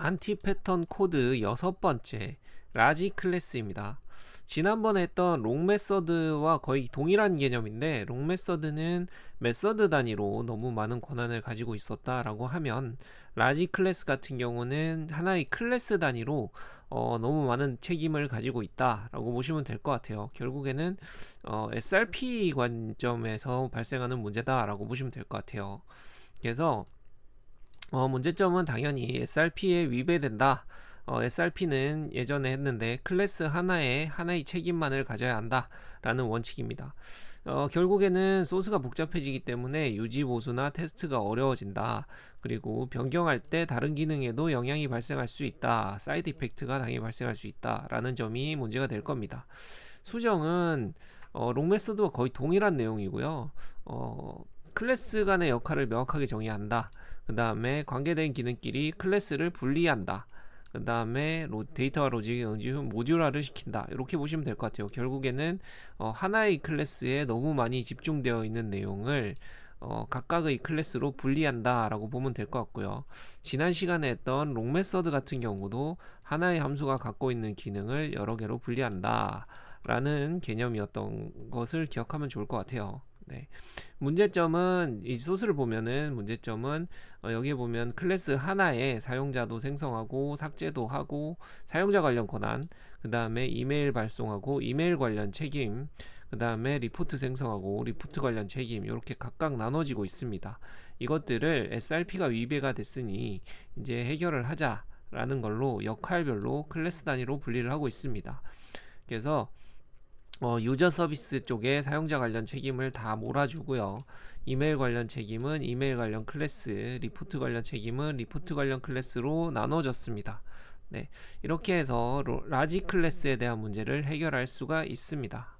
안티 패턴 코드 여섯 번째 라지 클래스입니다. 지난번에 했던 롱 메서드와 거의 동일한 개념인데 롱 메서드는 메서드 단위로 너무 많은 권한을 가지고 있었다라고 하면 라지 클래스 같은 경우는 하나의 클래스 단위로 어, 너무 많은 책임을 가지고 있다라고 보시면 될 것 같아요. 결국에는 어, SRP 관점에서 발생하는 문제다라고 보시면 될 것 같아요. 그래서 어, 문제점은 당연히 SRP에 위배된다. 어, SRP는 예전에 했는데 클래스 하나에 하나의 책임만을 가져야 한다 라는 원칙입니다. 어, 결국에는 소스가 복잡해지기 때문에 유지 보수나 테스트가 어려워진다. 그리고 변경할 때 다른 기능에도 영향이 발생할 수 있다. 사이드 이펙트가 당연히 발생할 수 있다 라는 점이 문제가 될 겁니다. 수정은 어, 롱 메소드와 거의 동일한 내용이고요. 어, 클래스 간의 역할을 명확하게 정의한다. 그 다음에 관계된 기능끼리 클래스를 분리한다. 그 다음에 데이터와 로직의 후 모듈화를 시킨다. 이렇게 보시면 될 것 같아요. 결국에는 어, 하나의 클래스에 너무 많이 집중되어 있는 내용을 어, 각각의 클래스로 분리한다 라고 보면 될 것 같고요. 지난 시간에 했던 롱 메서드 같은 경우도 하나의 함수가 갖고 있는 기능을 여러 개로 분리한다 라는 개념이었던 것을 기억하면 좋을 것 같아요. 네. 문제점은 이 소스를 보면은 문제점은 어, 여기에 보면 클래스 하나에 사용자도 생성하고 삭제도 하고 사용자 관련 권한 그 다음에 이메일 발송하고 이메일 관련 책임 그 다음에 리포트 생성하고 리포트 관련 책임 이렇게 각각 나눠지고 있습니다. 이것들을 SRP가 위배가 됐으니 이제 해결을 하자라는 걸로 역할별로 클래스 단위로 분리를 하고 있습니다. 그래서 어, 유저 서비스 쪽에 사용자 관련 책임을 다 몰아주고요. 이메일 관련 책임은 이메일 관련 클래스, 리포트 관련 책임은 리포트 관련 클래스로 나눠졌습니다. 네, 이렇게 해서 라지 클래스에 대한 문제를 해결할 수가 있습니다.